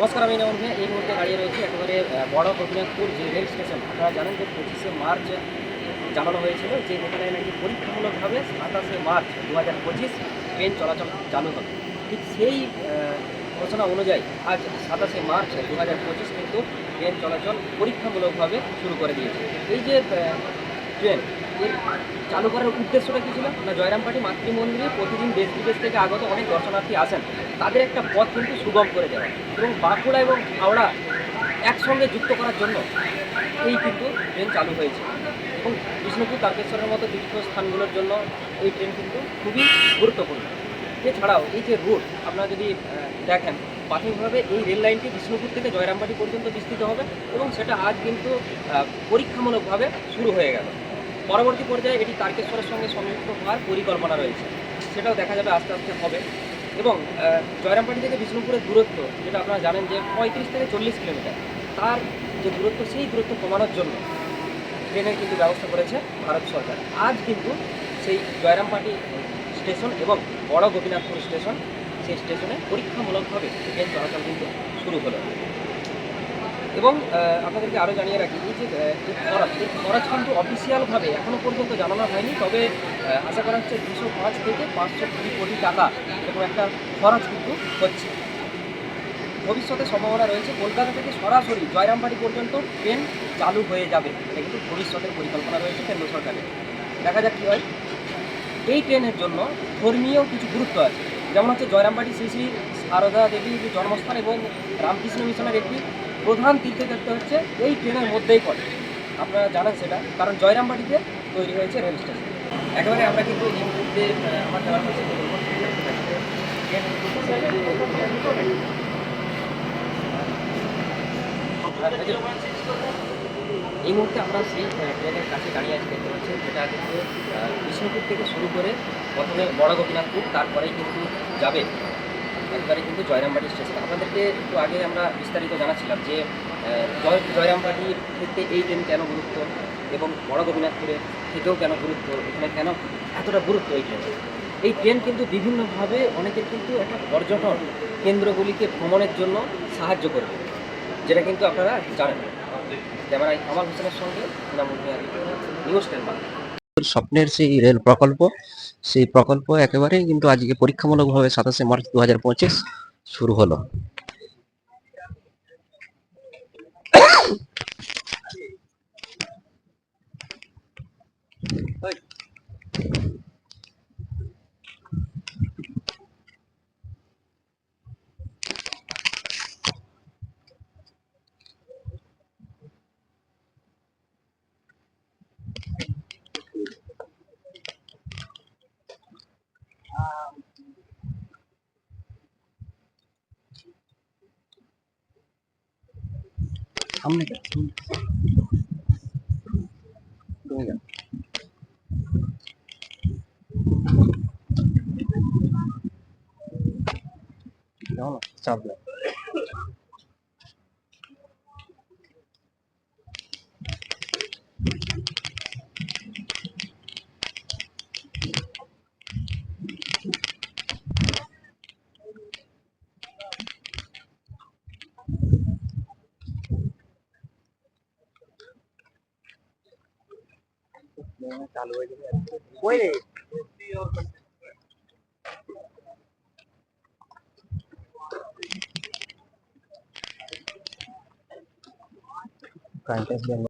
নমস্কার, আমি ভাই এই মুহূর্তে দাঁড়িয়ে রয়েছে একেবারে বড় গোপীনাথপুর যে রেল স্টেশন। আপনারা জানেন যে পঁচিশে মার্চ জানানো হয়েছিল যে এখানে নাকি পরীক্ষামূলকভাবে সাতাশে মার্চ দু হাজার পঁচিশ ট্রেন চলাচল চালু হবে। ঠিক সেই ঘোষণা অনুযায়ী আজ সাতাশে মার্চ দু হাজার পঁচিশ কিন্তু ট্রেন চলাচল পরীক্ষামূলকভাবে শুরু করে দিয়েছে। এই যে ট্রেন এর চালু করার উদ্দেশ্যটা কী ছিল? না, জয়রামপাটি মাতৃমন্দিরে প্রতিদিন দেশ বিদেশ থেকে আগত অনেক দর্শনার্থী আসেন। তাদের একটা পথ কিন্তু সুগম করে দেওয়া। এবং বাঁকুড়া এবং হাওড়া একসঙ্গে যুক্ত করার জন্য এই কিন্তু ট্রেন চালু হয়েছে। এবং বিষ্ণুপুর তারকেশ্বরের মতো তীর্থস্থানগুলোর জন্য এই ট্রেন কিন্তু খুবই গুরুত্বপূর্ণ। এছাড়াও এই যে রুট আপনারা যদি দেখেন, প্রাথমিকভাবে এই রেল লাইনটি বিষ্ণুপুর থেকে জয়রামবাটি পর্যন্ত বিস্তৃত হবে এবং সেটা আজ কিন্তু পরীক্ষামূলকভাবে শুরু হয়ে গেল। পরবর্তী পর্যায়ে এটি তারকেশ্বরের সঙ্গে সংযুক্ত হওয়ার পরিকল্পনা রয়েছে। সেটাও দেখা যাবে আস্তে আস্তে হবে। এবং জয়রামপাটি থেকে বিষ্ণুপুরের দূরত্ব, যেটা আপনারা জানেন যে পঁয়ত্রিশ থেকে চল্লিশ কিলোমিটার, তার যে দূরত্ব, সেই দূরত্ব কমানোর জন্য ট্রেনের কিন্তু ব্যবস্থা করেছে ভারত সরকার। আজ কিন্তু সেই জয়রামপাটি স্টেশন এবং বড় গোপীনাথপুর স্টেশন, সেই স্টেশনে পরীক্ষামূলকভাবে ট্রেন চলাচল কিন্তু শুরু হলো। এবং আপনাদেরকে আরও জানিয়ে রাখি, এই যে খরচ এই খরচ কিন্তু অফিসিয়ালভাবে এখনও পর্যন্ত জানানো হয়নি, তবে আশা করা হচ্ছে দুশো পাঁচ থেকে পাঁচশো কুড়ি কোটি টাকা এরকম একটা খরচ কিন্তু হচ্ছে। ভবিষ্যতে সম্ভাবনা রয়েছে, কলকাতা থেকে সরাসরি জয়রামবাড়ি পর্যন্ত ট্রেন চালু হয়ে যাবে। এটা কিন্তু ভবিষ্যতের পরিকল্পনা রয়েছে কেন্দ্র সরকারের। দেখা যাক কী হয়। এই ট্রেনের জন্য ধর্মীয় কিছু গুরুত্ব আছে। যেমন হচ্ছে জয়রামবাড়ি শ্রী শ্রী সারদা দেবীর জন্মস্থান এবং রামকৃষ্ণ মিশনের একটি প্রধান তীর্থক্ষেত্র হচ্ছে এই ট্রেনের মধ্যেই পড়ে। আপনারা জানেন সেটা, কারণ জয়রামবাড়িতে তৈরি হয়েছে রেল স্টেশন। একেবারে আমরা কিন্তু এই মুহূর্তে আমার যাওয়ার কাছে এই মুহূর্তে আমরা সেই ট্রেনের কাছে দাঁড়িয়ে আছি দেখতে পাচ্ছি যেটা কিন্তু বিষ্ণুপুর থেকে শুরু করে প্রথমে বড় গোপীনাথপুর তারপরেই কিন্তু যাবে একবারে কিন্তু জয়রামবাটি স্টেশন আপনাদেরকে একটু আগে আমরা বিস্তারিত জানাচ্ছিলাম যে জয় ক্ষেত্রে এই ট্রেন কেন গুরুত্ব এবং বড় গোপীনাথপুরের থেকেও কেন গুরুত্ব? এখানে কেন এতটা গুরুত্ব এই ট্রেন? এই ট্রেন কিন্তু বিভিন্নভাবে অনেকের কিন্তু একটা পর্যটন কেন্দ্রগুলিকে ভ্রমণের জন্য সাহায্য করবে, যেটা কিন্তু আপনারা জানেন। ক্যামেরায় কামাল হোসেনের সঙ্গে নিউজ টেন বাংলা। স্বপ্নের সেই রেল প্রকল্প, সেই প্রকল্প একেবারেই কিন্তু আজকে পরীক্ষামূলকভাবে সাতাশে মার্চ দু হাজার পঁচিশ শুরু হলো। সামনে যাও, সামনে। তুমি যাও। যাও না, চাপ দাও। চালু হয়ে যাবে ওই রে কারেন্ট